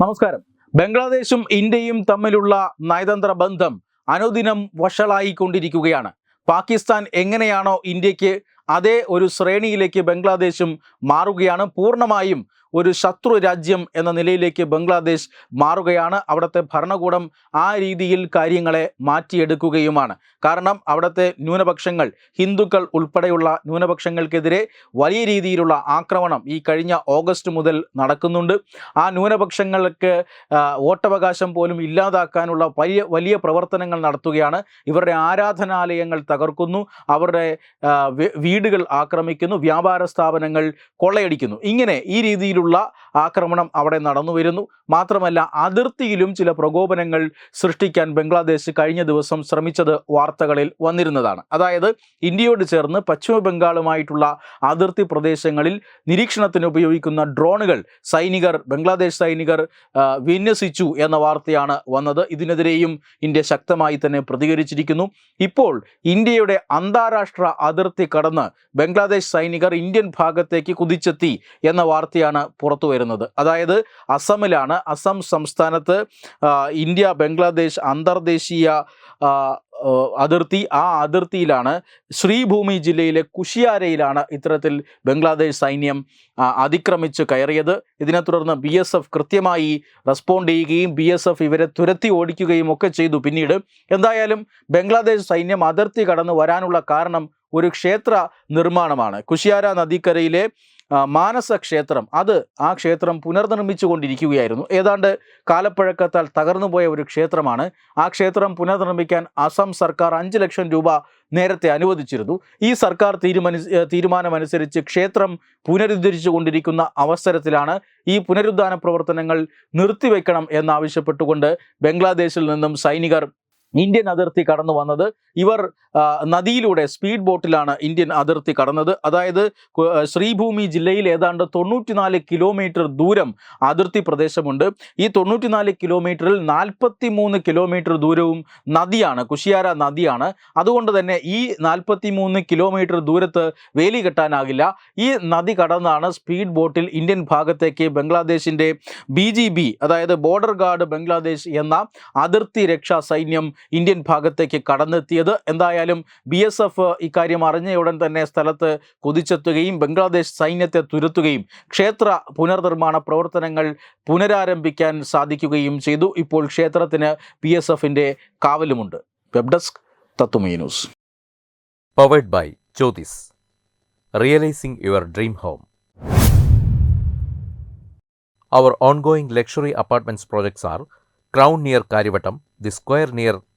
നമസ്കാരം. ബംഗ്ലാദേശും ഇന്ത്യയും തമ്മിലുള്ള നയതന്ത്ര ബന്ധം അനുദിനം വഷളായിക്കൊണ്ടിരിക്കുകയാണ്. പാകിസ്ഥാൻ എങ്ങനെയാണോ ഇന്ത്യയ്ക്ക് അതേ ഒരു ശ്രേണിയിലേക്ക് ബംഗ്ലാദേശും മാറുകയാണ്. പൂർണമായും ഒരു ശത്രു രാജ്യം എന്ന നിലയിലേക്ക് ബംഗ്ലാദേശ് മാറുകയാണ്. അവിടുത്തെ ഭരണകൂടം ആ രീതിയിൽ കാര്യങ്ങളെ മാറ്റിയെടുക്കുകയുമാണ്. കാരണം അവിടുത്തെ ന്യൂനപക്ഷങ്ങൾ ഹിന്ദുക്കൾ ഉൾപ്പെടെയുള്ള ന്യൂനപക്ഷങ്ങൾക്കെതിരെ വലിയ രീതിയിലുള്ള ആക്രമണം ഈ കഴിഞ്ഞ ഓഗസ്റ്റ് മുതൽ നടക്കുന്നുണ്ട്. ആ ന്യൂനപക്ഷങ്ങൾക്ക് വോട്ടവകാശം പോലും ഇല്ലാതാക്കാനുള്ള വലിയ വലിയ പ്രവർത്തനങ്ങൾ നടത്തുകയാണ്. ഇവരുടെ ആരാധനാലയങ്ങൾ തകർക്കുന്നു. അവരുടെ വീടുകൾ ആക്രമിക്കുന്നു. വ്യാപാര സ്ഥാപനങ്ങൾ കൊള്ളയടിക്കുന്നു. ഇങ്ങനെ ഈ രീതിയിലുള്ള ആക്രമണം അവിടെ നടന്നു വരുന്നു. മാത്രമല്ല അതിർത്തിയിലും ചില പ്രകോപനങ്ങൾ സൃഷ്ടിക്കാൻ ബംഗ്ലാദേശ് കഴിഞ്ഞ ദിവസം ശ്രമിച്ചത് വാർത്തകളിൽ വന്നിരുന്നതാണ്. അതായത് ഇന്ത്യയോട് ചേർന്ന് പശ്ചിമ ബംഗാളുമായിട്ടുള്ള അതിർത്തി പ്രദേശങ്ങളിൽ നിരീക്ഷണത്തിന് ഉപയോഗിക്കുന്ന ഡ്രോണുകൾ സൈനികർ ബംഗ്ലാദേശ് സൈനികർ വിന്യസിച്ചു എന്ന വാർത്തയാണ് വന്നത്. ഇതിനെതിരെയും ഇന്ത്യ ശക്തമായി തന്നെ പ്രതികരിച്ചിരിക്കുന്നു. ഇപ്പോൾ ഇന്ത്യയുടെ അന്താരാഷ്ട്ര അതിർത്തി കടന്ന് ബംഗ്ലാദേശ് സൈനികർ ഇന്ത്യൻ ഭാഗത്തേക്ക് കുതിച്ചെത്തി എന്ന വാർത്തയാണ് പുറത്തു വരുന്നത്. അതായത് അസമിലാണ്. അസം സംസ്ഥാനത്ത് ഇന്ത്യ ബംഗ്ലാദേശ് അന്തർദേശീയ അതിർത്തി. ആ അതിർത്തിയിലാണ്. ശ്രീഭൂമി ജില്ലയിലെ കുഷിയാരയിലാണ് ഇത്തരത്തിൽ ബംഗ്ലാദേശ് സൈന്യം അതിക്രമിച്ച് കയറിയത്. ഇതിനെ തുടർന്ന് ബി എസ് എഫ് കൃത്യമായി റെസ്പോണ്ട് ചെയ്യുകയും ബി എസ് എഫ് ഇവരെ തുരത്തി ഓടിക്കുകയും ഒക്കെ ചെയ്തു പിന്നീട്. എന്തായാലും ബംഗ്ലാദേശ് സൈന്യം അതിർത്തി കടന്ന് വരാനുള്ള കാരണം ഒരു ക്ഷേത്ര നിർമ്മാണമാണ്. കുശിയാര നദിക്കരയിലെ മാനസ ക്ഷേത്രം അത് ആ ക്ഷേത്രം പുനർനിർമ്മിച്ചു കൊണ്ടിരിക്കുകയായിരുന്നു ഏതാണ്ട് കാലപ്പഴക്കത്താൽ തകർന്നുപോയ ഒരു ക്ഷേത്രമാണ്. ആ ക്ഷേത്രം പുനർനിർമ്മിക്കാൻ അസം സർക്കാർ അഞ്ച് ലക്ഷം രൂപ നേരത്തെ അനുവദിച്ചിരുന്നു. ഈ സർക്കാർ തീരുമാനി തീരുമാനമനുസരിച്ച് ക്ഷേത്രം പുനരുദ്ധരിച്ചു കൊണ്ടിരിക്കുന്ന അവസരത്തിലാണ് ഈ പുനരുദ്ധാന പ്രവർത്തനങ്ങൾ നിർത്തിവെക്കണം എന്നാവശ്യപ്പെട്ടുകൊണ്ട് ബംഗ്ലാദേശിൽ നിന്നും സൈനികർ ഇന്ത്യൻ അതിർത്തി കടന്നു വന്നത്. ഇവർ നദിയിലൂടെ സ്പീഡ് ബോട്ടിലാണ് ഇന്ത്യൻ അതിർത്തി കടന്നത്. അതായത് ശ്രീഭൂമി ജില്ലയിൽ ഏതാണ്ട് തൊണ്ണൂറ്റിനാല് കിലോമീറ്റർ ദൂരം അതിർത്തി പ്രദേശമുണ്ട്. ഈ തൊണ്ണൂറ്റിനാല് കിലോമീറ്ററിൽ നാൽപ്പത്തി മൂന്ന് കിലോമീറ്റർ ദൂരവും നദിയാണ് കുശിയാര നദിയാണ്. അതുകൊണ്ട് തന്നെ ഈ നാൽപ്പത്തി മൂന്ന് കിലോമീറ്റർ ദൂരത്ത് വേലി കെട്ടാനാകില്ല. ഈ നദി കടന്നാണ് സ്പീഡ് ബോട്ടിൽ ഇന്ത്യൻ ഭാഗത്തേക്ക് ബംഗ്ലാദേശിന്റെ ബി അതായത് ബോർഡർ ഗാർഡ് ബംഗ്ലാദേശ് എന്ന അതിർത്തി രക്ഷാ സൈന്യം ഇന്ത്യൻ ഭാഗത്തേക്ക് കടന്നെത്തിയത്. എന്തായാലും ബി എസ് എഫ് ഇക്കാര്യം അറിഞ്ഞ ഉടൻ തന്നെ സ്ഥലത്ത് കുതിച്ചെത്തുകയും ബംഗ്ലാദേശ് സൈന്യത്തെ തുരത്തുകയും ക്ഷേത്ര പുനർനിർമ്മാണ പ്രവർത്തനങ്ങൾ പുനരാരംഭിക്കാൻ സാധിക്കുകയും ചെയ്തു. ഇപ്പോൾ ക്ഷേത്രത്തിന് ബി എസ് എഫിന്റെ കാവലുമുണ്ട്. Web desk തത്തുമീ news. Luxury apartments projects R crown near Kariyavattom the square luxury